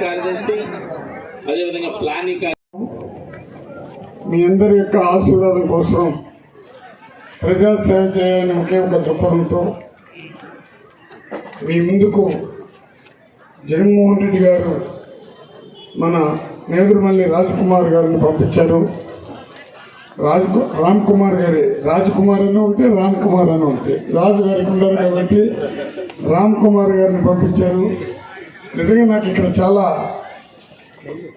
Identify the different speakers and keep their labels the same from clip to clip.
Speaker 1: కార్యదర్శి అదేవిధంగా ప్లానింగ్
Speaker 2: మీ అందరి యొక్క ఆశీర్వాదం కోసం ప్రజాసేవ చేయాలని ఒకే ఒక దృక్పథంతో మీ ముందుకు జగన్మోహన్ రెడ్డి గారు మన నేదురుమల్లి రాజ్కుమార్ గారిని పంపించారు. రాజ్ రామ్ కుమార్ గారి రాజ్కుమార్ అని ఉంటే రామ్ కుమార్ అని ఉంటే. రాజు గారికి ఉన్నారు కాబట్టి రామ్ కుమార్ గారిని పంపించారు. నిజంగా నాకు ఇక్కడ చాలా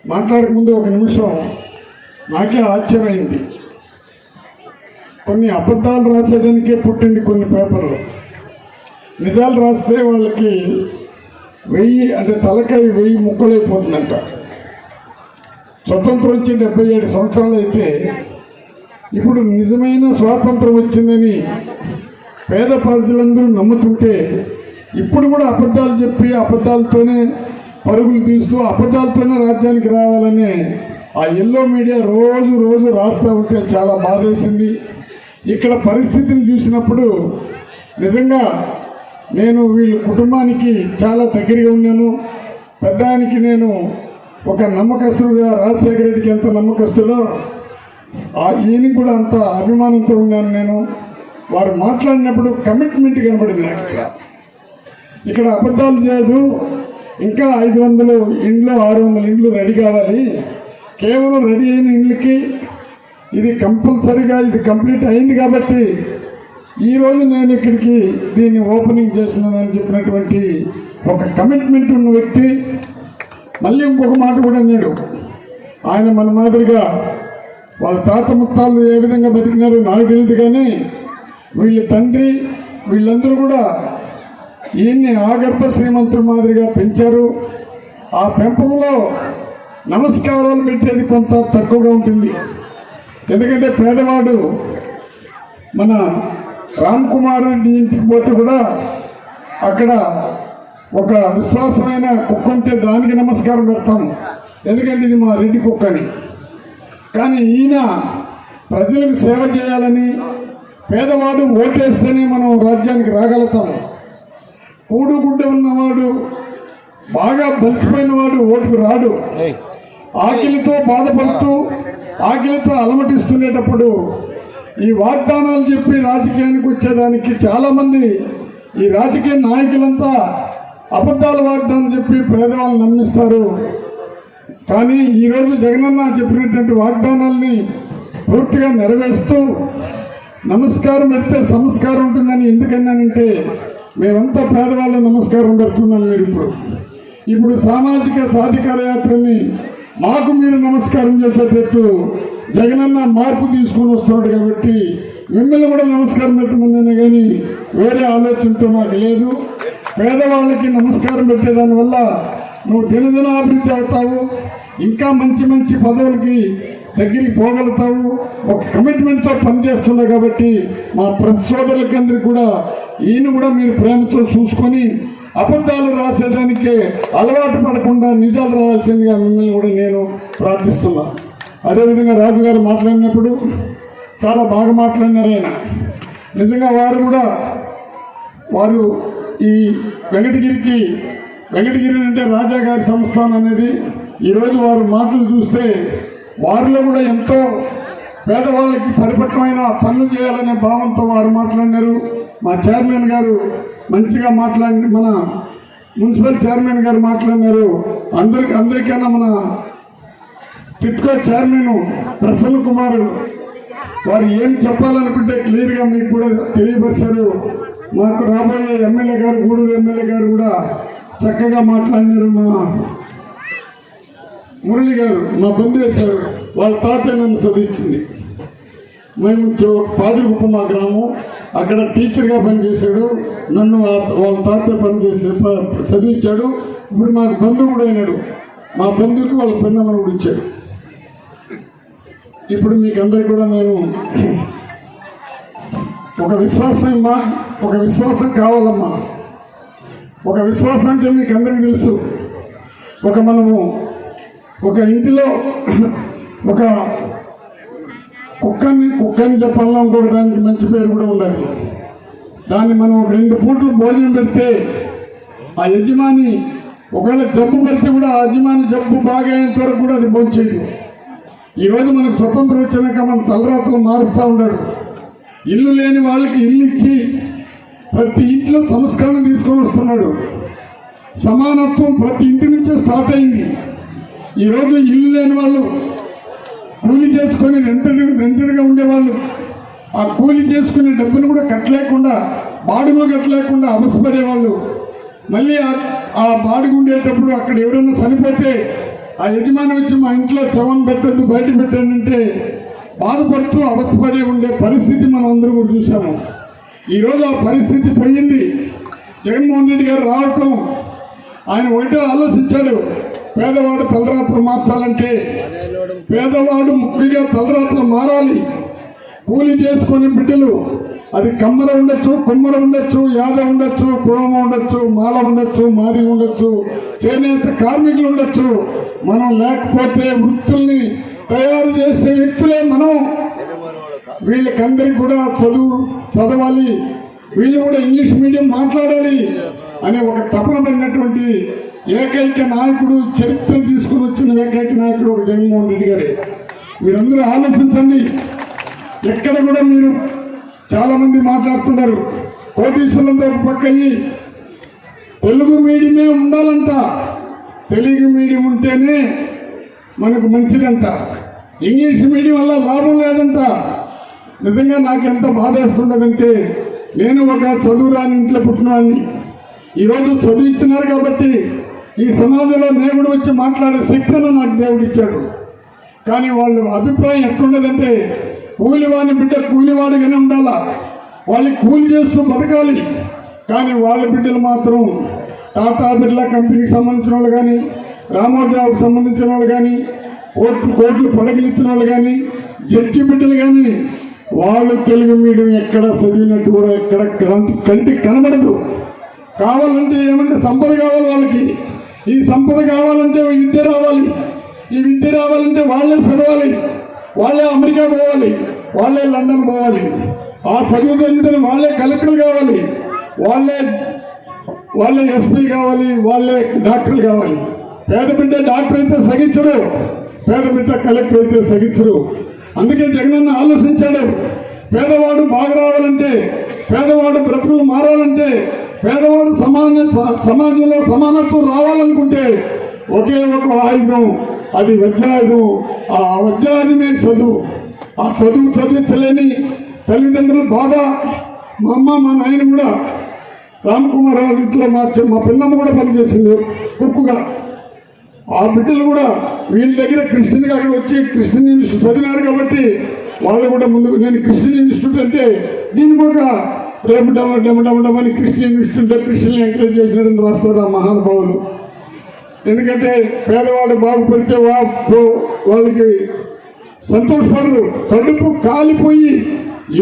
Speaker 2: మాట్లాడకముందు ఒక నిమిషం నాకే ఆశ్చర్యమైంది. కొన్ని అబద్ధాలు రాసేదానికే పుట్టింది కొన్ని పేపర్లు. నిజాలు రాస్తే వాళ్ళకి వెయ్యి అంటే తలకాయ వెయ్యి ముక్కలైపోతుందంట. స్వతంత్రం వచ్చి డెబ్బై ఏడు సంవత్సరాలు అయితే ఇప్పుడు నిజమైన స్వాతంత్రం వచ్చిందని పేద ప్రజలందరూ నమ్ముతుంటే ఇప్పుడు కూడా అబద్ధాలు చెప్పి అబద్ధాలతోనే పరుగులు తీస్తూ అబద్ధాలతోనే రాజ్యానికి రావాలని ఆ ఎల్లో మీడియా రోజు రోజు రాస్తూ ఉంటే చాలా బాధేసింది. ఇక్కడ పరిస్థితిని చూసినప్పుడు నిజంగా నేను వీళ్ళ కుటుంబానికి చాలా దగ్గరగా ఉన్నాను. పెద్దానికి నేను ఒక నమ్మకస్తుడుగా రాజశేఖర రెడ్డికి ఎంత నమ్మకస్తుడో ఆ కూడా అంత అభిమానంతో ఉన్నాను నేను. వారు మాట్లాడినప్పుడు కమిట్మెంట్ కనబడింది నాకు ఇక్కడ. ఇక్కడ అబద్ధాలు చేయదు. ఇంకా ఐదు వందలు ఇండ్లు ఆరు వందల ఇండ్లు రెడీ కావాలి. కేవలం రెడీ అయిన ఇండ్లకి ఇది కంపల్సరీగా ఇది కంప్లీట్ అయింది కాబట్టి ఈరోజు నేను ఇక్కడికి దీన్ని ఓపెనింగ్ చేస్తున్నానని చెప్పినటువంటి ఒక కమిట్మెంట్ ఉన్న వ్యక్తి మళ్ళీ ఇంకొక మాట కూడా అన్నాడు ఆయన మన మాదిరిగా వాళ్ళ తాత ముత్తాలు ఏ విధంగా బతికినారో నాకు తెలియదు కానీ వీళ్ళ తండ్రి వీళ్ళందరూ కూడా ఈయన్ని ఆగర్భ శ్రీమంతుడు మాదిరిగా పెంచారు. ఆ పెంపకంలో నమస్కారాలు పెట్టేది కొంత తక్కువగా ఉంటుంది. ఎందుకంటే పేదవాడు మన రామ్ కుమార్ రెడ్డి ఇంటికి పోతే కూడా అక్కడ ఒక విశ్వాసమైన కుక్క ఉంటే దానికి నమస్కారం పెడతాం. ఎందుకంటే ఇది మా రెడ్డి కుక్క అని కానీ ఈయన ప్రజలకు సేవ చేయాలని పేదవాడు ఓటేస్తేనే మనం రాజ్యానికి రాగలుగుతాము కూడుగుడ్డ ఉన్నవాడు బాగా బలిసిపోయిన వాడు ఓటుకు రాడు. ఆకలితో బాధపడుతూ ఆకలితో అలమటిస్తుండేటప్పుడు ఈ వాగ్దానాలు చెప్పి రాజకీయానికి వచ్చేదానికి చాలామంది ఈ రాజకీయ నాయకులంతా అబద్ధాల వాగ్దానం చెప్పి పేదవాళ్ళని నమ్మిస్తారు. కానీ ఈరోజు జగనన్న చెప్పినటువంటి వాగ్దానాల్ని పూర్తిగా నెరవేరుస్తూ నమస్కారం పెడితే సంస్కారం ఉంటుందని ఎందుకన్నానంటే మేమంతా పేదవాళ్ళ నమస్కారం పెడుతున్నాం మీరు ఇప్పుడు. ఇప్పుడు సామాజిక సాధికార యాత్రని మాకు మీరు నమస్కారం చేసేటట్టు జగనన్న మార్పు తీసుకొని వస్తున్నాడు కాబట్టి మిమ్మల్ని కూడా నమస్కారం పెట్టమన్నాను కానీ వేరే ఆలోచనతో నాకు లేదు. పేదవాళ్ళకి నమస్కారం పెట్టేదాని వల్ల నువ్వు దినదిన అభివృద్ధి అవుతావు ఇంకా మంచి మంచి పదవులకి దగ్గరికి పోగలుగుతావు. ఒక కమిట్మెంట్తో పనిచేస్తున్నావు కాబట్టి మా ప్రతి సోదరులకందరికీ కూడా ఈయన కూడా మీరు ప్రేమతో చూసుకొని అబద్ధాలు రాసేదానికే అలవాటు పడకుండా నిజాలు రావాల్సిందిగా మిమ్మల్ని కూడా నేను ప్రార్థిస్తున్నా. అదేవిధంగా రాజుగారు మాట్లాడినప్పుడు చాలా బాగా మాట్లాడినారు ఆయన. నిజంగా వారు కూడా వారు ఈ వెంకటగిరికి వెంకటగిరి అంటే రాజా గారి సంస్థానం అనేది ఈరోజు వారు మాటలు చూస్తే వారిలో కూడా ఎంతో పేదవాళ్ళకి పరిపక్వమైన పనులు చేయాలనే భావంతో వారు మాట్లాడినారు. మా చైర్మన్ గారు మంచిగా మాట్లాడి మన మున్సిపల్ చైర్మన్ గారు మాట్లాడినారు. అందరికి అందరికైనా మన టిట్కో చైర్మన్ ప్రసన్న కుమార్ వారు ఏం చెప్పాలనుకుంటే క్లియర్గా మీకు కూడా తెలియపరిచారు. మాకు రాబోయే ఎమ్మెల్యే గారు గూడూరు ఎమ్మెల్యే గారు కూడా చక్కగా మాట్లాడినారు మా మురళి గారు మా బంధువేశారు వాళ్ళ తాత నన్ను చదివించింది. మేము చో- మా గ్రామం అక్కడ టీచర్గా పనిచేశాడు నన్ను ఆ- వాళ్ళ తాత పనిచేసి ప- చదివించాడు. ఇప్పుడు మాకు బంధువు కూడా అయినాడు. మా బంధువుకి వాళ్ళ పెన్నమ్మను కూడా ఇచ్చాడు. ఇప్పుడు మీకు అందరికి కూడా నేను ఒక విశ్వాసం అమ్మా ఒక విశ్వాసం కావాలమ్మా. ఒక విశ్వాసం అంటే మీకు అందరికీ తెలుసు. ఒక మనము ఒక ఇంటిలో ఒక కుక్కని కుక్కని చెప్పాలన్నా అనుకోవడానికి దానికి మంచి పేరు కూడా ఉండాలి. దాన్ని మనం రెండు పూట్లు భోజనం పెడితే ఆ యజమాని ఒకవేళ జబ్బు పడితే కూడా ఆ యజమాని జబ్బు బాగా అయినంత వరకు కూడా అది భోంచేది ఈరోజు మనకు స్వతంత్రం వచ్చినాక మన తలరాతలు మారుస్తూ ఉన్నాడు ఇల్లు లేని వాళ్ళకి ఇల్లు ఇచ్చి ప్రతి ఇంట్లో సంస్కరణ తీసుకొని వస్తున్నాడు. సమానత్వం ప్రతి ఇంటి నుంచే స్టార్ట్ అయింది. ఈరోజు ఇల్లు లేని వాళ్ళు కూలి చేసుకొని రెంటెడ్ రెంటెడ్గా ఉండేవాళ్ళు ఆ కూలి చేసుకునే డబ్బును కూడా కట్టలేకుండా బాడుగు కట్టలేకుండా అవసరపడేవాళ్ళు మళ్ళీ ఆ- బాడుగు ఉండేటప్పుడు అక్కడ ఎవరైనా చనిపోతే ఆ యజమాని వచ్చి మా ఇంట్లో శవం పెట్టద్దు బయట పెట్టానంటే బాధపడుతూ అవస్థపడి ఉండే పరిస్థితి మనం అందరూ కూడా చూసాము ఈరోజు ఆ పరిస్థితి పోయింది. జగన్మోహన్ రెడ్డి గారు రావటం ఆయన ఒకటే ఆలోచించాడు. పేదవాడు తలరాత్రులు మార్చాలంటే పేదవాడు ముఖ్యంగా తలరాత్రులు మారాలి. కూలి చేసుకునే బిడ్డలు అది కమ్మర ఉండొచ్చు కుమ్మర ఉండొచ్చు యాద ఉండొచ్చు కురమ ఉండొచ్చు మాల ఉండొచ్చు మాది ఉండొచ్చు చేనేత కార్మికులు ఉండొచ్చు. మనం లేకపోతే వృత్తుల్ని తయారు చేసే వ్యక్తులే మనం వీళ్ళకందరికి కూడా చదువు చదవాలి. వీళ్ళు కూడా ఇంగ్లీష్ మీడియం మాట్లాడాలి అనే ఒక తపన పడినటువంటి ఏకైక నాయకుడు చరిత్ర తీసుకుని వచ్చిన ఏకైక నాయకుడు ఒక జగన్మోహన్ రెడ్డి గారే. మీరందరూ ఆలోచించండి. ఎక్కడ కూడా మీరు చాలామంది మాట్లాడుతున్నారు. కోటీశ్వరులతో ఒక పక్క తెలుగు మీడియమే ఉండాలంట. తెలుగు మీడియం ఉంటేనే మనకు మంచిదంట. ఇంగ్లీష్ మీడియం వల్ల లాభం లేదంట. నిజంగా నాకు ఎంత బాధేస్తుండదంటే నేను ఒక చదువురాని ఇంట్లో పుట్టినవాడిని. ఈరోజు చదువు ఇచ్చినారు కాబట్టి ఈ సమాజంలో నేగుడు వచ్చి మాట్లాడే శక్తిని నాకు దేవుడు ఇచ్చాడు. కానీ వాళ్ళ అభిప్రాయం ఎట్లుండదంటే కూలివాని బిడ్డ కూలివాడిగానే ఉండాలా. వాళ్ళు కూలి చేస్తూ బతకాలి. కానీ వాళ్ళ బిడ్డలు మాత్రం టాటా బిర్లా కంపెనీకి సంబంధించిన వాళ్ళు కానీ రామోజావుకు సంబంధించిన వాళ్ళు కానీ కోట్లు కోట్లు పడగలిచ్చిన వాళ్ళు కానీ జడ్జి బిడ్డలు కానీ వాళ్ళు తెలుగు మీడియం ఎక్కడ చదివినట్టు కూడా ఎక్కడ కంటికి కనబడదు. కావాలంటే ఏమంటే సంపద కావాలి వాళ్ళకి. ఈ సంపద కావాలంటే విద్య రావాలి. ఈ విద్య రావాలంటే వాళ్ళే చదవాలి. వాళ్ళే అమెరికా పోవాలి. వాళ్ళే లండన్ పోవాలి. ఆ చదువు చదివితే వాళ్ళే కలెక్టర్లు కావాలి. వాళ్ళే వాళ్ళే ఎస్పీ కావాలి. వాళ్ళే డాక్టర్లు కావాలి. పేద బిడ్డ డాక్టర్ అయితే సగించరు పేద బిడ్డ కలెక్టర్ అయితే సగించరు అందుకే జగనన్న ఆలోచించాడు. పేదవాడు బాగా రావాలంటే పేదవాడు బ్రతుకులు మారాలంటే పేదవాడు సమాన స- సమాజంలో సమానత్వం రావాలనుకుంటే ఒకే ఒక ఆయుధం అది వజ్రాయుధం. ఆ వజ్రాయుధమే చదువు. ఆ చదువు చదివించలేని తల్లిదండ్రులు బాధ. మా అమ్మ మా నాయన కూడా రామకుమార్ వాళ్ళ ఇంట్లో మా మా పిన్నమ్మ కూడా పనిచేసింది కుక్కుగా. ఆ బిడ్డలు కూడా వీళ్ళ దగ్గర క్రిస్టియన్ అక్కడ వచ్చి క్రిస్టియన్ ఇన్స్టిట్యూట్ చదివినారు కాబట్టి వాళ్ళు కూడా ముందు నేను క్రిస్టియన్ ఇన్స్టిట్యూట్ అంటే దీనికి ఒక రేపు డమ డమ డమ్ డమ్మని క్రిస్టియన్ ఇన్స్టిట్యూట్ క్రిస్టియన్ ఎంకరేజ్ చేసినట్టు రాస్తారు ఆ మహానుభావులు. ఎందుకంటే పేదవాడు బాగుపడితే వా వాళ్ళకి సంతోషపడరు. కడుపు కాలిపోయి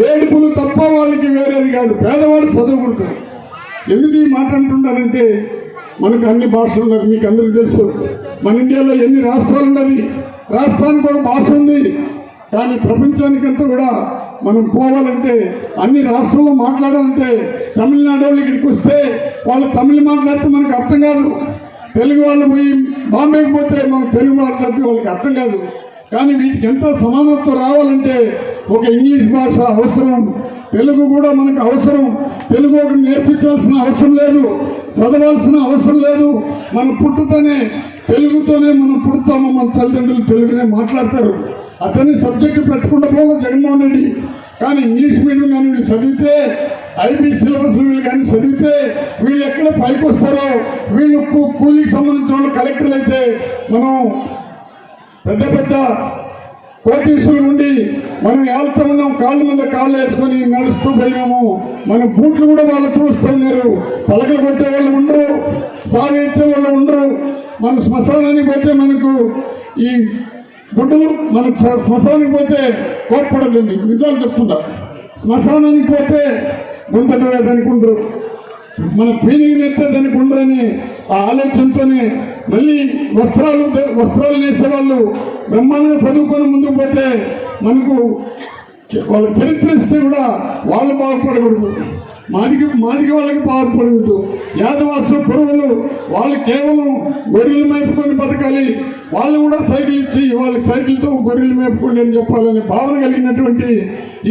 Speaker 2: ఏడుపులు తప్ప వాళ్ళకి వేరేది కాదు. పేదవాడు చదువుకుంటారు. ఎందుకు ఈ మాట అంటుంటారంటే మనకు అన్ని భాషలు మీకు అందరికీ తెలుసు. మన ఇండియాలో ఎన్ని రాష్ట్రాలు ఉన్నవి? రాష్ట్రానికి ఒక భాష ఉంది. కానీ ప్రపంచానికంతా కూడా మనం పోవాలంటే అన్ని రాష్ట్రాల్లో మాట్లాడాలంటే తమిళనాడు వాళ్ళు ఇక్కడికి వస్తే వాళ్ళు తమిళ్ మాట్లాడితే మనకు అర్థం కాదు. తెలుగు వాళ్ళు పోయి బాంబేకి పోతే మనం తెలుగు మాట్లాడితే వాళ్ళకి అర్థం కాదు. కానీ వీటికి ఎంత సమానత్వం రావాలంటే ఒక ఇంగ్లీష్ భాష అవసరం. తెలుగు కూడా మనకు అవసరం. తెలుగు ఒకటి నేర్పించాల్సిన అవసరం లేదు. చదవాల్సిన అవసరం లేదు. మనం పుట్టుతోనే తెలుగుతోనే మనం పుడతాము. మన తల్లిదండ్రులు తెలుగునే మాట్లాడతారు. అతని సబ్జెక్టు పెట్టకుండా పోలే జగన్మోహన్ రెడ్డి. కానీ ఇంగ్లీష్ మీడియం కానీ వీళ్ళు చదివితే ఐబీ సిలబస్ వీళ్ళు కానీ చదివితే వీళ్ళు ఎక్కడ పైకి వస్తారో వీళ్ళు కూ- కూలీకి సంబంధించిన వాళ్ళు కలెక్టర్లు అయితే మనం పెద్ద పెద్ద కోటీసులు ఉండి మనం వెళ్తా ఉన్నాం కాళ్ళ మీద కాళ్ళు వేసుకొని నడుస్తూ పోయినాము. మన బూట్లు కూడా వాళ్ళు చూస్తున్నారు పలకలు కొట్టే వాళ్ళు ఉండరు సాగు ఎత్తే వాళ్ళు ఉండరు. మన శ్మశానానికి పోతే మనకు ఈ గుడ్డలు మన శ్మశానానికి పోతే కోప్పడదండి నిజాలు చెప్తున్నా. శ్మశానానికి పోతే గుంతలు వేదనుకుంటారు మన పీనిగిరి ఎత్తే దానికి ఉండరని ఆ ఆలోచనతోనే మళ్ళీ వస్త్రాలు వస్త్రాలు నేసేవాళ్ళు బ్రహ్మాండంగా చదువుకొని ముందుకు పోతే మనకు వాళ్ళ చరిత్ర ఇస్తే కూడా వాళ్ళు బాగుపడకూడదు. మాదిక మాదిక వాళ్ళకి బాగుపడకూడదు యాదవాసు పురుగులు వాళ్ళు కేవలం గొర్రెలు మేపుకొని బతకాలి. వాళ్ళు కూడా సైకిల్ ఇచ్చి వాళ్ళకి సైకిల్తో గొర్రెలు మేపుకోండి అని చెప్పాలని భావన కలిగినటువంటి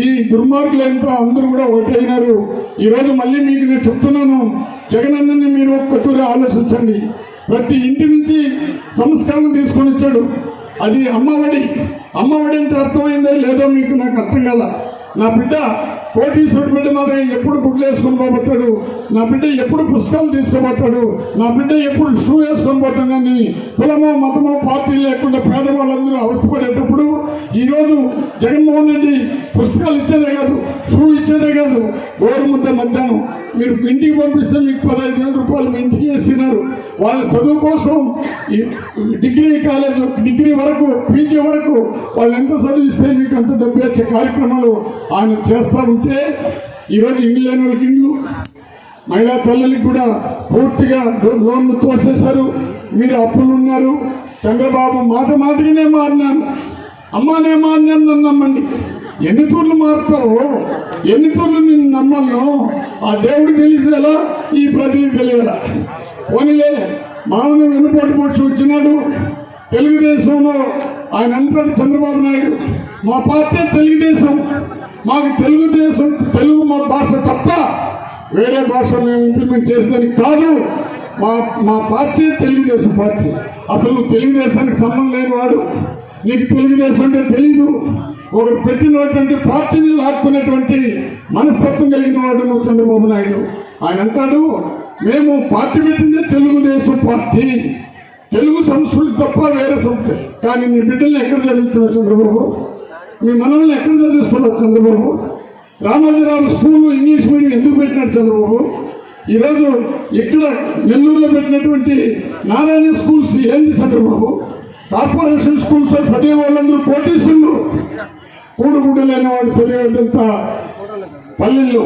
Speaker 2: ఈ దుర్మార్గులంతా అందరూ కూడా ఒకటైనారు ఈరోజు మళ్ళీ మీకు నేను చెప్తున్నాను జగనన్నని మీరు ఒక్కతూరి ఆలోచించండి. ప్రతి ఇంటి నుంచి సంస్కారం తీసుకొని వచ్చాడు. అది అమ్మఒడి అమ్మఒడి అంటే అర్థమైందో లేదో మీకు నాకు అర్థం కాల. నా బిడ్డ కోటీశ్వరుడు బిడ్డ మాత్రం ఎప్పుడు గుడ్లు వేసుకొని పోతాడు నా బిడ్డ ఎప్పుడు పుస్తకాలు తీసుకుపోతాడు నా బిడ్డ ఎప్పుడు షూ వేసుకొని పోతాడని కులమో మతమో పార్టీ లేకుండా పేదవాళ్ళందరూ అవస్థపడేటప్పుడు ఈరోజు జగన్మోహన్ రెడ్డి పుస్తకాలు ఇచ్చేదే కాదు షూ ఇచ్చేదే కాదు గోరు ముద్ద మధ్యాహ్నం. మీరు ఇంటికి పంపిస్తే మీకు పదహైదు వేల రూపాయలు మీ ఇంటికి వేసినారు. వాళ్ళ చదువు కోసం డిగ్రీ కాలేజ్ డిగ్రీ వరకు పీజీ వరకు వాళ్ళు ఎంత చదివిస్తే మీకు అంత డబ్బు వేసే కార్యక్రమాలు ఆయన చేస్తూ ఉంటే ఈరోజు ఇండ్లు లేని వాళ్ళకి ఇండ్లు మహిళా తల్లులకి కూడా పూర్తిగా లోన్లు తోసేశారు. మీరు అప్పులు ఉన్నారు. చంద్రబాబు మాట మాటగానే మారినాను అమ్మానే మారినాను నన్ను నమ్మండి. ఎన్ని తూర్లు మారుతావో ఎన్ని తూర్లు నేను నమ్మను ఆ దేవుడు తెలియదేలా ఈ ప్రజలకు తెలియదా పోనీలే మామూలు వెనుపోటు పొడిచి వచ్చినాడు. తెలుగుదేశంలో ఆయన అంటాడు చంద్రబాబు నాయుడు మా పార్టీ తెలుగుదేశం. మాకు తెలుగుదేశం తెలుగు మా భాష తప్ప వేరే భాష మేము ఇంప్లిమెంట్ చేసేదని కాదు. మా మా పార్టీ తెలుగుదేశం పార్టీ. అసలు నువ్వు తెలుగుదేశానికి సంబంధం లేనివాడు. నీకు తెలుగుదేశం అంటే తెలీదు. ఒకరు పెట్టినటువంటి పార్టీని లాక్కునేటువంటి మనస్తత్వం కలిగిన వాడు నువ్వు చంద్రబాబు నాయుడు. ఆయన అంటాడు మేము పార్టీ పెట్టిందే తెలుగుదేశం పార్టీ. తెలుగు సంస్కృతి తప్ప వేరే సంస్కృతి. కానీ నీ బిడ్డల్ని ఎక్కడ చదివించినావు చంద్రబాబు? మీ మనల్ని ఎక్కడ చదివిస్తున్నారు Chandrababu? Ramojirao school English medium ఎందుకు పెట్టినాడు చంద్రబాబు? ఈరోజు ఇక్కడ నెల్లూరులో పెట్టినటువంటి నారాయణ స్కూల్స్ ఏంది చంద్రబాబు? కార్పొరేషన్ స్కూల్స్ చదివే వాళ్ళందరూ కోటీసులు కూడుగుడ్డు లేని వాడు చదివేదంతా పల్లెల్లో.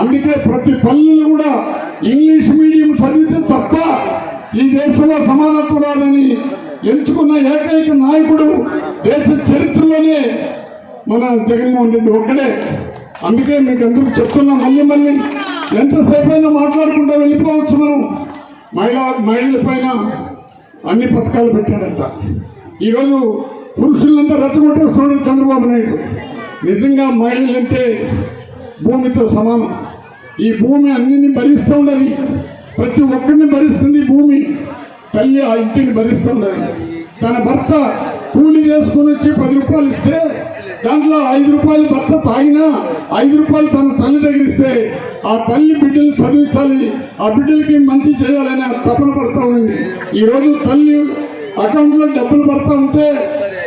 Speaker 2: అందుకే ప్రతి పల్లెలు కూడా ఇంగ్లీష్ మీడియం చదివితే తప్ప ఈ దేశంలో సమానత్వం రాదని ఎంచుకున్న ఏకైక నాయకుడు దేశ చరిత్రలోనే మన జగన్మోహన్ రెడ్డి ఒక్కడే. అందుకే మీకు అందరూ చెప్తున్నా మళ్ళీ మళ్ళీ ఎంతసేపు అయినా మాట్లాడుకుంటూ వెళ్ళిపోవచ్చు మనం. మహిళా మహిళల పైన అన్ని పథకాలు పెట్టాడంట. ఈరోజు పురుషులంతా రెచ్చగొట్టేస్తున్నాడు చంద్రబాబు నాయుడు. నిజంగా మహిళలంటే భూమితో సమానం. ఈ భూమి అన్నిని భరిస్తూ ఉండాలి. ప్రతి ఒక్కరిని భరిస్తుంది భూమి. తల్లి ఆ ఇంటిని భరిస్తూ ఉండదు తన భర్త కూలి చేసుకుని వచ్చి పది రూపాయలు ఇస్తే దాంట్లో ఐదు రూపాయలు భర్త తాగినా ఐదు రూపాయలు తన తల్లి దగ్గర ఇస్తే ఆ తల్లి బిడ్డలు చదివించాలి ఆ బిడ్డలకి మంచి చేయాలని తపన పడతా ఉంది ఈరోజు తల్లి అకౌంట్లో డబ్బులు పడతా ఉంటే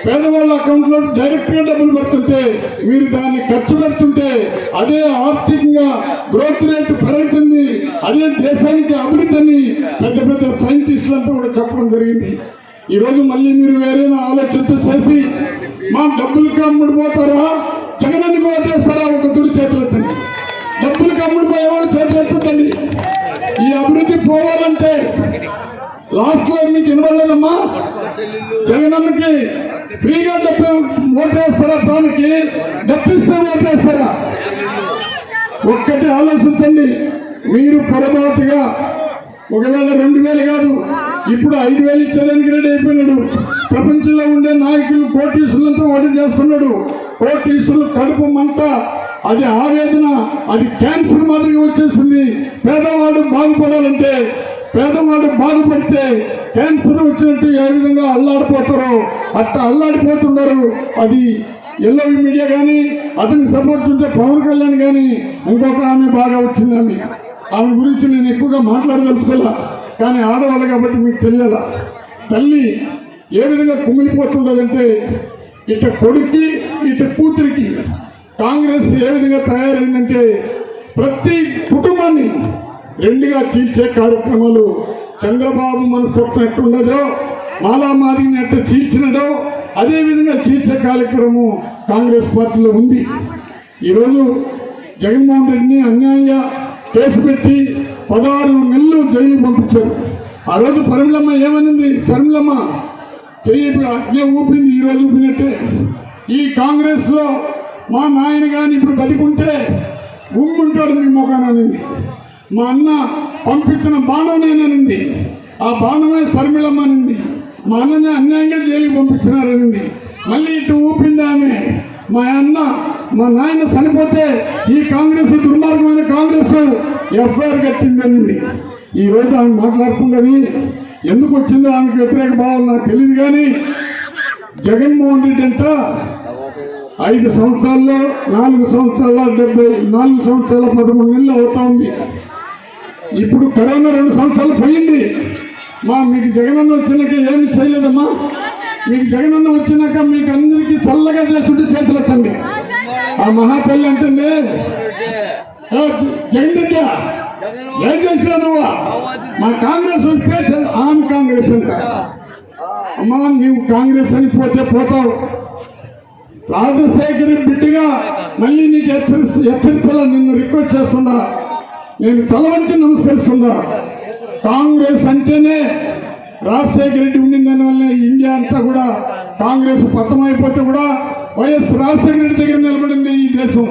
Speaker 2: పేదవాళ్ళ అకౌంట్లో డైరెక్ట్గా డబ్బులు పడుతుంటే మీరు దాన్ని ఖర్చు పెడుతుంటే అదే ఆర్థికంగా గ్రోత్ రేట్ పెరుగుతుంది అదే దేశానికి అభివృద్ధి పెద్ద పెద్ద సైంటిస్టులంతా కూడా చెప్పడం జరిగింది. ఈరోజు మళ్ళీ మీరు వేరే ఆలోచనతో చేసి మా డబ్బులకు అమ్ముడు పోతారా? జగనన్నకు ఓటేస్తారా ఒక దూరు చేతులు ఎత్తండి డబ్బులకు అమ్ముడు పోయేవాళ్ళు చేతులు ఎత్తండి ఈ అభివృద్ధి పోవాలంటే లాస్ట్లో మీకు వినవలేదమ్మా జగనన్నకి ఫ్రీగా డబ్బు ఓటేస్తారా దానికి డబ్బిస్తే ఓటేస్తారా? ఒక్కటి ఆలోచించండి. మీరు పొరపాటుగా ఒకవేళ రెండు వేలు కాదు ఇప్పుడు ఐదు వేలు ఇచ్చేదానికి రెడీ అయిపోయినాడు. ప్రపంచంలో ఉండే నాయకులు కోటీసులంతా ఓటు చేస్తున్నాడు. కోటీసులు కడుపు మంట అది ఆవేదన అది క్యాన్సర్ మాదిరిగా వచ్చేసింది. పేదవాడు బాగుపడాలంటే పేదవాడు బాగుపడితే క్యాన్సర్ వచ్చినట్టు ఏ విధంగా అల్లాడిపోతారో అట్ట అల్లాడిపోతున్నారు. అది ఎల్లో మీడియా కానీ అతనికి సపోర్ట్ ఉంటే పవన్ కళ్యాణ్ కానీ ఇంకొక ఆమె బాగా వచ్చింది ఆమె. ఆమె గురించి నేను ఎక్కువగా మాట్లాడదలుచుకోలే కానీ ఆడవాళ్ళు కాబట్టి మీకు తెలియాల? తల్లి ఏ విధంగా కుమిలిపోతుండదంటే ఇట కొడుక్కి ఇట కూతురికి. కాంగ్రెస్ ఏ విధంగా తయారైందంటే ప్రతి కుటుంబాన్ని రెండుగా చీల్చే కార్యక్రమాలు చంద్రబాబు మనస్తత్వం ఎట్లుండదో మాలామారిని ఎట్ట చీల్చినడో అదేవిధంగా చీల్చే కార్యక్రమం కాంగ్రెస్ పార్టీలో ఉంది. ఈరోజు జగన్మోహన్ రెడ్డిని అన్యాయంగా కేసు పెట్టి పదహారు నెలలు జైలు పంపించారు. ఆ రోజు పరిమళమ్మ ఏమనింది? శర్మిలమ్మ చెయ్యి అట్లే ఊపింది ఈరోజు ఊపినట్టే. ఈ కాంగ్రెస్లో మా నాయన కానీ ఇప్పుడు బతికుంటే ఉమ్ముంటాడు మీ మొఖాననింది మా అన్న పంపించిన బాణంనేననింది ఆ బాణమే శర్మిళమ్మనింది మా అన్నని అన్యాయంగా జైలుకి పంపించినారనింది. మళ్ళీ ఇటు ఊపింది ఆమె. మా అన్న మా నాయన చనిపోతే ఈ కాంగ్రెస్ దుర్మార్గమైన కాంగ్రెస్ ఎఫ్ఐఆర్ కట్టిందనింది. ఈ రోజు ఆమె మాట్లాడుతున్నది ఎందుకు వచ్చిందో ఆమెకు వ్యతిరేక భావం నాకు తెలియదు కానీ జగన్మోహన్ రెడ్డి అంట ఐదు సంవత్సరాల్లో నాలుగు సంవత్సరాల డెబ్బై నాలుగు సంవత్సరాల పదమూడు నెలలు అవుతా ఉంది. ఇప్పుడు కరోనా రెండు సంవత్సరాలు పోయింది. మా మీకు జగనన్న వచ్చినాక ఏమి చేయలేదమ్మా? మీకు జగనన్న వచ్చినాక మీకు అందరికీ చల్లగా చేసుంటే చేతులు ఎత్తండి. ఆ మహాతల్లి అంటుంది జగన్ రెడ్డి ఏం చేసినా నువ్వు? మా కాంగ్రెస్ వస్తే ఆమె కాంగ్రెస్ అంట. అమ్మా నువ్వు కాంగ్రెస్ అని పోతే పోతావు. రాజశేఖరి బిడ్డగా మళ్ళీ నీకు హెచ్చరిస్తూ హెచ్చరించాలా నిన్ను రిక్వెస్ట్ చేస్తున్నా. నేను తల వంచి నమస్కరిస్తున్నా. కాంగ్రెస్ అంటేనే రాజశేఖర రెడ్డి ఉండిన దానివల్ల ఇండియా అంతా కూడా కాంగ్రెస్ పతమైపోతే కూడా వైఎస్ రాజశేఖర రెడ్డి దగ్గర నిలబడింది ఈ దేశం.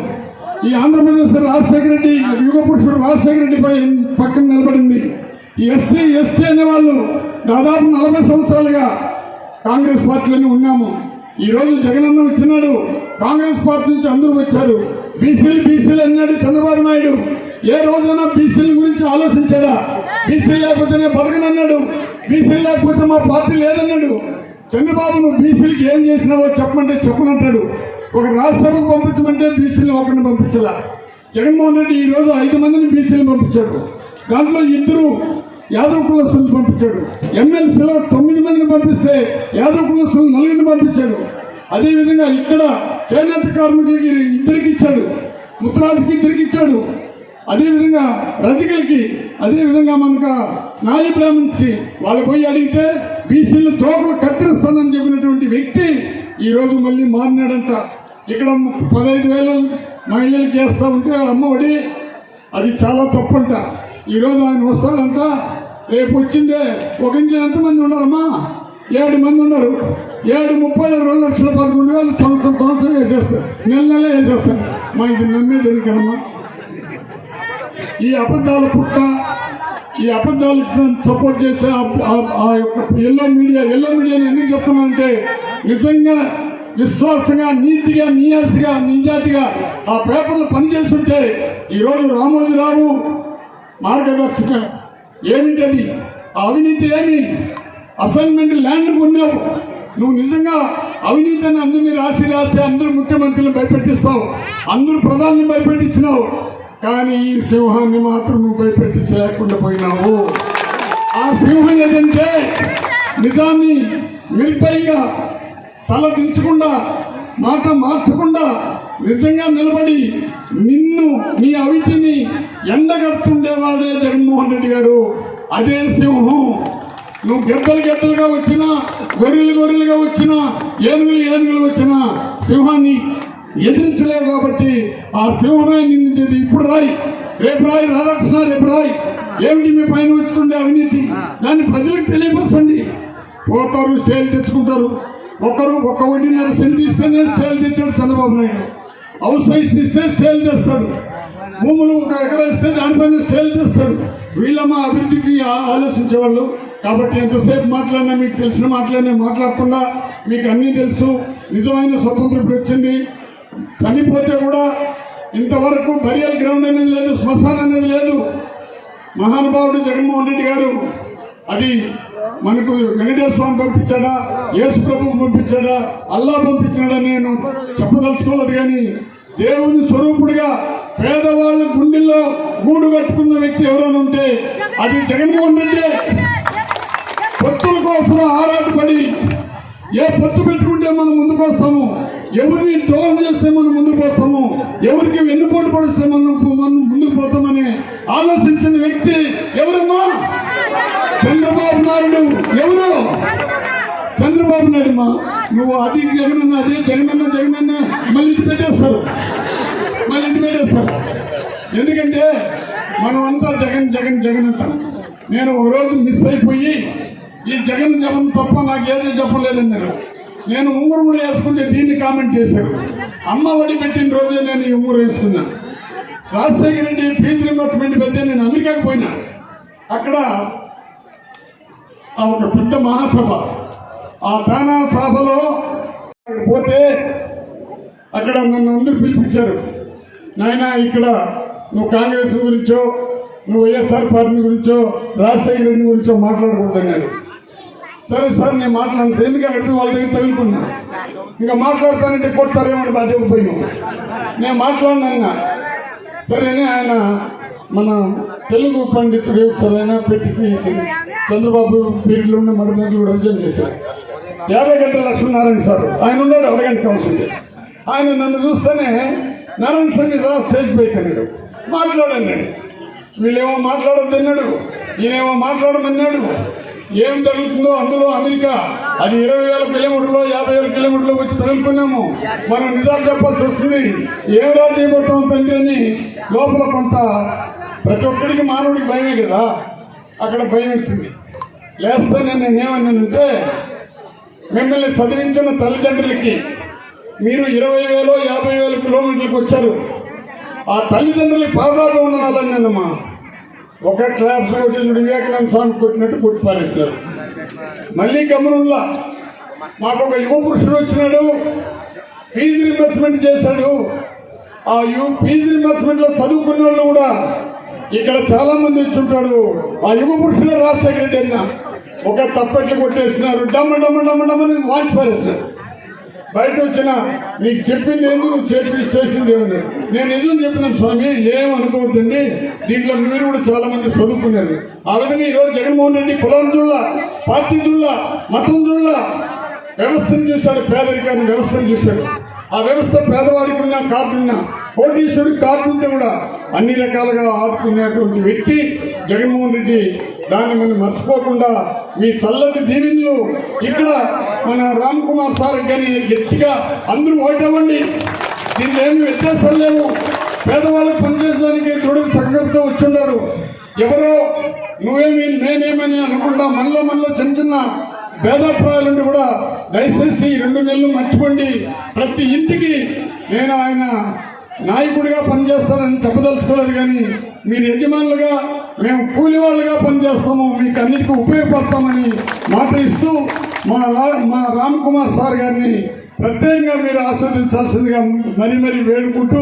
Speaker 2: ఈ ఆంధ్రప్రదేశ్ రాజశేఖర రెడ్డి యుగ పురుషుడు రాజశేఖర రెడ్డిపై పక్కన నిలబడింది. ఈ ఎస్సీ ఎస్టీ అనే వాళ్ళు దాదాపు నలభై సంవత్సరాలుగా కాంగ్రెస్ పార్టీలోనే ఉన్నాము. ఈ రోజు జగనన్న వచ్చినాడు కాంగ్రెస్ పార్టీ నుంచి అందరూ వచ్చారు. బీసీలు బీసీలు అన్నాడు చంద్రబాబు నాయుడు. ఏ రోజైనా బీసీల గురించి ఆలోచించాడా? బీసీలు లేకపోతేనే బతకనన్నాడు. బీసీలు లేకపోతే మా పార్టీ లేదన్నాడు. చంద్రబాబు నువ్వు బీసీలకి ఏం చేసినావో చెప్పమంటే చెప్పనంటాడు. ఒక రాజ్యసభకు పంపించమంటే బీసీలను ఒకరిని పంపించాల? జగన్మోహన్ రెడ్డి ఈ రోజు ఐదు మందిని బీసీలు పంపించాడు. దాంట్లో ఇద్దరు యాదవ్ కులస్తులను పంపించాడు. ఎమ్మెల్సీలో తొమ్మిది మందిని పంపిస్తే యాదవ్ కులస్తులు నలుగురిని పంపించాడు. అదేవిధంగా ఇక్కడ చేనేత కార్మికులకి ఇద్దరికి ఇచ్చాడు. ముత్తరాజుకి ఇద్దరికి ఇచ్చాడు. అదేవిధంగా రజకులకి అదేవిధంగా మనకు నాయ బ్రాహ్మణ్స్కి వాళ్ళు పోయి అడిగితే బీసీలు తోకలు కత్తిరిస్తానని చెప్పినటువంటి వ్యక్తి ఈరోజు మళ్ళీ మారినాడంట. ఇక్కడ పదహైదు వేలు మహిళలకు చేస్తూ ఉంటే అమ్మఒడి అది చాలా తప్పంట. ఈరోజు ఆయన వస్తాడంట రేపు వచ్చిందే. ఒక ఇంట్లో ఎంతమంది ఉన్నారమ్మా? ఏడు మంది ఉన్నారు. ఏడు ముప్పై రెండు లక్షల పదకొండు వేలు సంవత్సరం సంవత్సరం వేసేస్తారు నెల నెల వేసేస్తారు మా ఇది నమ్మేది ఎందుకనమ్మా ఈ అబద్ధాల పుట్ట ఈ అబద్ధాలు సపోర్ట్ చేసే ఆ- ఆ- ఆ యొక్క ఎల్లో మీడియా ఎల్లో మీడియాని ఎందుకు చెప్తున్నానంటే నిజంగా విశ్వాసంగా నీతిగా నియాసిగా నిజాతిగా ఆ పేపర్లు పనిచేస్తుంటే ఈరోజు రామోజీరావు మార్గదర్శక. ఏమిటది? ఆ అవినీతి ఏమి? అసైన్మెంట్ ల్యాండ్ కొన్నావు. నువ్వు నిజంగా అవినీతిని అందరినీ రాసి రాసి అందరూ ముఖ్యమంత్రులను భయపెట్టిస్తావు. అందరూ ప్రధాని భయపెట్టించినావు. కానీ ఈ సింహాన్ని మాత్రం నువ్వు భయపెట్టించలేకుండా పోయినావు. ఆ సింహం ఏదంటే నిజాన్ని నిర్భయంగా తల దించకుండా మాట మార్చకుండా నిజంగా నిలబడి నిన్ను నీ అవితిని ఎండగడుతుండేవాడే జగన్మోహన్ రెడ్డి గారు. అదే సింహం. నువ్వు గెద్దలు గెద్దలుగా వచ్చినా గొర్రెలు గొర్రెలుగా వచ్చినా ఏనుగులు ఏనుగులు వచ్చినా సింహాన్ని ఎదిరించలేవు కాబట్టి ఆ సింహమే నిన్ను ఇప్పుడు రాయి. రేపు రాయి రాధాకృష్ణ రేపు రాయి. ఏమిటి మీ పైన వచ్చుతుండే అవినీతి? దాన్ని ప్రజలకు తెలియపరచండి. పోతారు స్టేలు తెచ్చుకుంటారు. ఒక్కరు ఒక్క ఒకటిన్నర సెంట్ ఇస్తేనే స్టేలు తెచ్చాడు చంద్రబాబు నాయుడు. హౌస్ సైడ్స్ ఇస్తే స్టేల్ తెస్తాడు. భూములు ఒక ఎకరా ఇస్తే దానిపైన స్టేల్ తెస్తాడు. వీళ్ళమ్మ అభివృద్ధికి ఆలోచించేవాళ్ళు. కాబట్టి ఎంతసేపు మాట్లాడినా మీకు తెలిసిన మాటలనే మాట్లాడుతున్నా. మీకు అన్నీ తెలుసు. నిజమైన స్వతంత్రం వచ్చింది. చనిపోతే కూడా ఇంతవరకు బరియల్ గ్రౌండ్ అనేది లేదు శ్మశానం అనేది లేదు. మహానుభావుడు జగన్మోహన్ రెడ్డి గారు అది మనకు వెంకటేశ్వర స్వామి పంపించాడా? యేసు ప్రభు పంపించాడా? అల్లా పంపించాడా నేను? చెప్పదలుచుకోలేదు కానీ దేవుని స్వరూపుడిగా పేదవాళ్ళ గుండెల్లో గూడు కట్టుకున్న వ్యక్తి ఎవరైనా ఉంటే అది జగన్మోహన్ రెడ్డి. పొత్తుల కోసం ఆరాటపడి ఏ పొత్తు పెట్టుకుంటే మనం ముందుకు వస్తాము? ఎవరిని ద్రోహం చేస్తే మనం ముందుకు వస్తాము? ఎవరికి వెన్నుపోటు పడిస్తే మనం మనం ముందుకు పోతామని ఆలోచించిన వ్యక్తి ఎవరమ్మా? చంద్రబాబు నాయుడు ఎవరు? చంద్రబాబు నాయుడు మా. నువ్వు అది జగనన్న అదే జగనన్న జగనన్న మళ్ళీ ఇది పెట్టేస్తారు. మళ్ళీ ఇది పెట్టేస్తారు. ఎందుకంటే మనం అంతా జగన్ జగన్ జగన్ అంటాం. నేను ఒక రోజు మిస్ అయిపోయి ఈ జగన్ జగన్ తప్ప నాకు ఏదో చెప్పలేదన్నారు నేను ఉంగరం కూడా వేసుకుంటే దీన్ని కామెంట్ చేశారు. అమ్మ ఒడి పెట్టిన రోజే నేను ఈ ఉంగరం వేసుకున్నాను రాజశేఖర రెడ్డి ఫీజు రింబర్స్మెంట్ పెడితే నేను అమెరికాకి పోయినా. అక్కడ ఒక పెద్ద మహాసభ. ఆ తానా సభలో అక్కడికి పోతే అక్కడ నన్ను అందరు పిలిపించారు. నాయన ఇక్కడ నువ్వు కాంగ్రెస్ గురించో నువ్వు వైఎస్ఆర్ పార్టీ గురించో రాజశేఖర రెడ్డి గురించో మాట్లాడకూడదన్నారు సరే సార్ నేను మాట్లాడతాను ఎందుకు అక్కడ వాళ్ళ దగ్గర తగులుకున్నా? ఇంకా మాట్లాడతానంటే కొడతారేమని బాధ్యత పోయినా. నేను మాట్లాడినా సరేనే ఆయన మన తెలుగు పండితుడు సరైన పెట్టి చంద్రబాబు పీరియడ్లో ఉన్న మన దాంట్లో రిజైన్ చేశారు. యాభై గంటల లక్ష్మీనారాయణ సార్ ఆయన ఉన్నాడు అరగంట కౌన్సిల్ ఆయన నన్ను చూస్తేనే నారాయణ స్వామి రా స్టేజ్ పైకి అన్నాడు. మాట్లాడన్నాడు వీళ్ళేమో మాట్లాడొద్దన్నాడు ఈయనేమో మాట్లాడమన్నాడు. ఏం జరుగుతుందో అందులో అమెరికా అది ఇరవై వేల కిలోమీటర్లు యాభై వేల కిలోమీటర్లు వచ్చి తగులుకున్నాము మనం నిజాలు చెప్పాల్సి వస్తుంది. ఏం రా చేయబోతాం తండ్రి అని లోపల కొంత ప్రతి ఒక్కడికి మానవుడికి భయమే కదా? అక్కడ భయం ఇచ్చింది లేస్తే నేను నేనేమన్నానంటే మిమ్మల్ని చదివించిన తల్లిదండ్రులకి మీరు ఇరవై వేలు యాభై వేల కిలోమీటర్లకు వచ్చారు. ఆ తల్లిదండ్రుల పాదాలు వందనాలన్నానమ్మా ఒక క్లాప్స్ కొట్టినప్పుడు వివేకానంద స్వామి కొట్టినట్టు కొట్టి పారేస్తున్నారు మళ్ళీ గమనంలా మాకు ఒక యువ పురుషుడు వచ్చినాడు ఫీజు రిమర్స్మెంట్ చేశాడు. ఆ యు ఫీజు రిమర్స్మెంట్లో చదువుకున్న వాళ్ళు కూడా ఇక్కడ చాలా మంది ఇచ్చుంటాడు ఆ యువ పురుషుడు రాజశేఖర రెడ్డి అన్న. ఒక తప్పట్లు కొట్టేస్తున్నారు డమ్మ డమ్మ డమ్మ డమ్మని వాచ్ పారేస్తున్నారు బయట వచ్చిన నీకు చెప్పింది ఏంది? నువ్వు చెప్పి చేసింది ఏమని నేను నిజం చెప్పినాను స్వామి. ఏం అనుకోవద్దండి. దీంట్లో మీరు కూడా చాలా మంది చదువుకున్నారు. ఆ విధంగా ఈరోజు జగన్మోహన్ రెడ్డి కులం చూడ పార్టీ చూడ మతం చూడ వ్యవస్థను చూశాడు పేదరికాన్ని వ్యవస్థను చూశాడు. ఆ వ్యవస్థ పేదవాడికి ఉన్న కార్డున్న కోటీశ్వరుడు కాకుంటే కూడా అన్ని రకాలుగా ఆదుకునేటువంటి వ్యక్తి జగన్మోహన్ రెడ్డి. దాన్ని మనం మర్చిపోకుండా మీ చల్లటి దీవెనలు ఇక్కడ మన రామ్ కుమార్ సార్ కానీ గట్టిగా అందరూ ఓటవ్వండి. దీనిలో ఏమి వ్యత్యాసాలు లేవు. పేదవాళ్ళకి పనిచేసేదానికి దృఢ సంఘర్షణ వచ్చున్నారు ఎవరో నువ్వేమి నేనేమని అనుకుంటా మనలో మనలో చిన్న చిన్న భేదాభిప్రాయాలుండి కూడా దయచేసి రెండు నెలలు మర్చిపోండి. ప్రతి ఇంటికి నేను ఆయన నాయకుడిగా పనిచేస్తానని చెప్పదలుచుకోలేదు కానీ మీరు యజమానులుగా మేము కూలి వాళ్ళుగా పనిచేస్తాము మీకు అన్నిటికీ ఉపయోగపడతామని మాట ఇస్తూ మా రా- మా రామ్ కుమార్ సార్ గారిని ప్రత్యేకంగా మీరు ఆస్వాదించాల్సిందిగా మరీ మరీ వేడుకుంటూ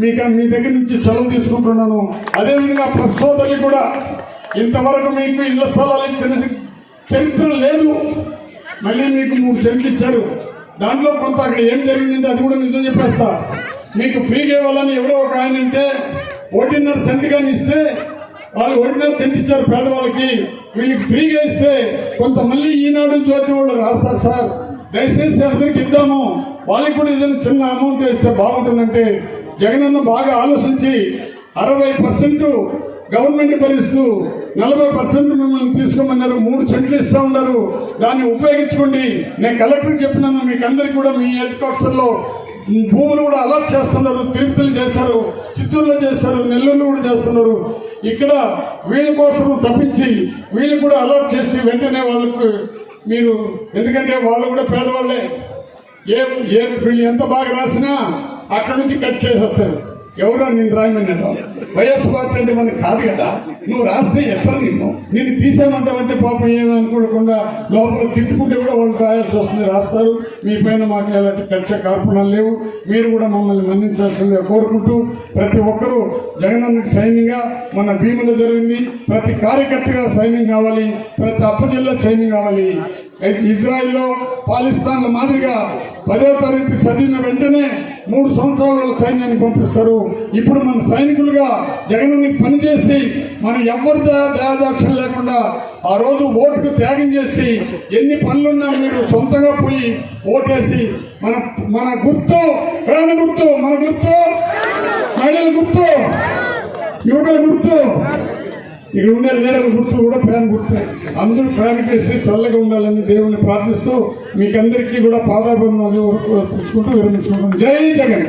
Speaker 2: మీకు మీ దగ్గర నుంచి చదువు తీసుకుంటున్నాను. అదేవిధంగా ప్రసోదరులు కూడా ఇంతవరకు మీకు ఇళ్ళ స్థలాలు ఇచ్చిన చరిత్ర లేదు. మళ్ళీ మీకు మూడు చెట్లు ఇచ్చారు. దాంట్లో కొంత అక్కడ ఏం జరిగిందంటే అది కూడా నిజం చెప్పేస్తా. మీకు ఫ్రీగా ఇవ్వాలని ఎవరో ఒక ఆయన అంటే ఒకటిన్నర సెంట్ కానీ ఇస్తే వాళ్ళు ఒకటిన్నర సెంట్ ఇచ్చారు పేదవాళ్ళకి వీళ్ళకి ఫ్రీగా ఇస్తే కొంత మళ్ళీ ఈనాడు జ్యోతి వాళ్ళు రాస్తారు సార్. దయచేసి అందరికి ఇద్దాము. వాళ్ళకి కూడా ఏదైనా చిన్న అమౌంట్ ఇస్తే బాగుంటుందంటే జగనన్న బాగా ఆలోచించి అరవై పర్సెంట్ గవర్నమెంట్ భరిస్తూ నలభై పర్సెంట్ మిమ్మల్ని తీసుకోమన్నారు. మూడు సెంట్లు ఇస్తూ ఉన్నారు. దాన్ని ఉపయోగించుకోండి. నేను కలెక్టర్ చెప్పినాను. మీకు అందరికి కూడా మీ హెడ్ క్వార్టర్లో భూములు కూడా అలాట్ చేస్తున్నారు తిరుపతిలో చేశారు చిత్తూరులో చేశారు నెల్లూరులో కూడా చేస్తున్నారు. ఇక్కడ వీళ్ళ కోసం తప్పించి వీళ్ళు కూడా అలాట్ చేసి వెంటనే వాళ్ళకు మీరు ఎందుకంటే వాళ్ళు కూడా పేదవాళ్ళే. ఏ ఏ వీళ్ళు ఎంత బాగా రాసినా అక్కడ నుంచి కట్ చేసేస్తారు. ఎవరో నేను రాయమన్నాడు. వైఎస్ పార్టీ అంటే మనకు కాదు కదా. నువ్వు రాస్తే ఎట్లా నిన్ను నేను తీసేయమంటావంటే పాపం ఏమనుకోకుండా అనుకోకుండా లోపల తిట్టుకుంటే కూడా వాళ్ళు రాయాల్సి వస్తుంది రాస్తారు. మీ పైన మాకు ఎలాంటి కక్ష కార్పణాలు లేవు. మీరు కూడా మమ్మల్ని మన్నించాల్సిందిగా కోరుకుంటూ ప్రతి ఒక్కరూ జగనన్నకి సైన్యంగా మన భీములో జరిగింది. ప్రతి కార్యకర్తగా సైన్యం కావాలి. ప్రతి అప్పజిల్లా సైన్యం కావాలి. ఇజ్రాయిల్లో పాలిస్తాన్ల మాదిరిగా పదో తరగతి చదివిన వెంటనే మూడు సంవత్సరాల సైన్యాన్ని పంపిస్తారు. ఇప్పుడు మన సైనికులుగా జగన్ని పనిచేసి మనం ఎవరి దయాదాక్షం లేకుండా ఆ రోజు ఓటుకు త్యాగం చేసి ఎన్ని పనులున్నా మీరు సొంతంగా పోయి ఓటేసి మన మన గుర్తు ప్రాణ గుర్తు మన గుర్తు మహిళల గుర్తు యువకుల గుర్తు ఇక్కడ ఉండే లీడర్ల గుర్తు కూడా ఫ్యాన్ గుర్తే అందరూ ఫ్యాన్ కేసి చల్లగా ఉండాలని దేవుణ్ణి ప్రార్థిస్తూ మీకందరికీ కూడా పాదాబంధాలు పుచ్చుకుంటూ విరమించుకుంటాం జై జగన్!